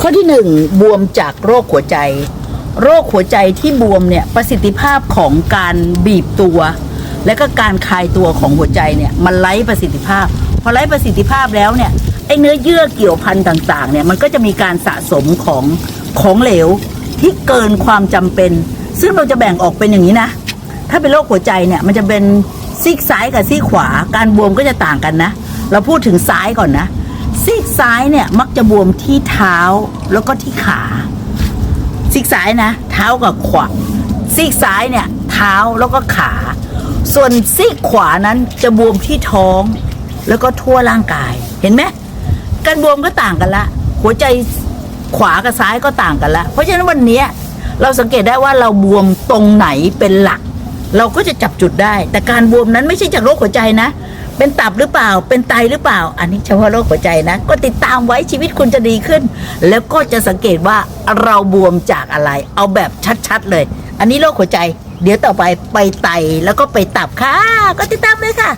ข้อที่หนึ่งบวมจากโรคหัวใจ โรคหัวใจที่บวมเนี่ยประสิทธิภาพของการบีบตัว และก็การคลายตัวของหัวใจเนี่ยมันไร้ประสิทธิภาพ พอไร้ประสิทธิภาพแล้วเนี่ยไอ้เนื้อเยื่อเกี่ยวพันต่างๆเนี่ยมันก็จะมีการสะสมของของเหลวที่เกินความจำเป็น ซึ่งเราจะแบ่งออกเป็นอย่างนี้นะ ถ้าเป็นโรคหัวใจเนี่ยมันจะเป็นซีกซ้ายกับซีกขวา การบวมก็จะต่างกันนะ เราพูดถึงซ้ายก่อนนะ ซีกซ้ายเนี่ยมักจะบวมที่เท้าแล้วก็ที่ขาซีกซ้ายนะ เท้ากับขวาซีกซ้ายเนี่ย เท้าแล้วก็ขา ส่วนซีกขวานั้นจะบวมที่ท้อง แล้วก็ทั่วร่างกายเห็นไหมการบวมก็ต่างกันละ หัวใจขวากับซ้ายก็ต่างกันละ เพราะฉะนั้นวันนี้เราสังเกตได้ว่าเราบวมตรงไหนเป็นหลัก เราก็จะจับจุดได้ แต่การบวมนั้นไม่ใช่จากโรคหัวใจนะ เป็นตับหรือเปล่า เป็นไตหรือเปล่า อันนี้เฉพาะโรคหัวใจนะ ก็ติดตามไว้ชีวิตคุณจะดีขึ้น แล้วก็จะสังเกตว่าเราบวมจากอะไร เอาแบบชัดๆเลย อันนี้โรคหัวใจ เดี๋ยวต่อไปไปไตแล้วก็ไปตับค่ะ ก็ติดตามเลยค่ะ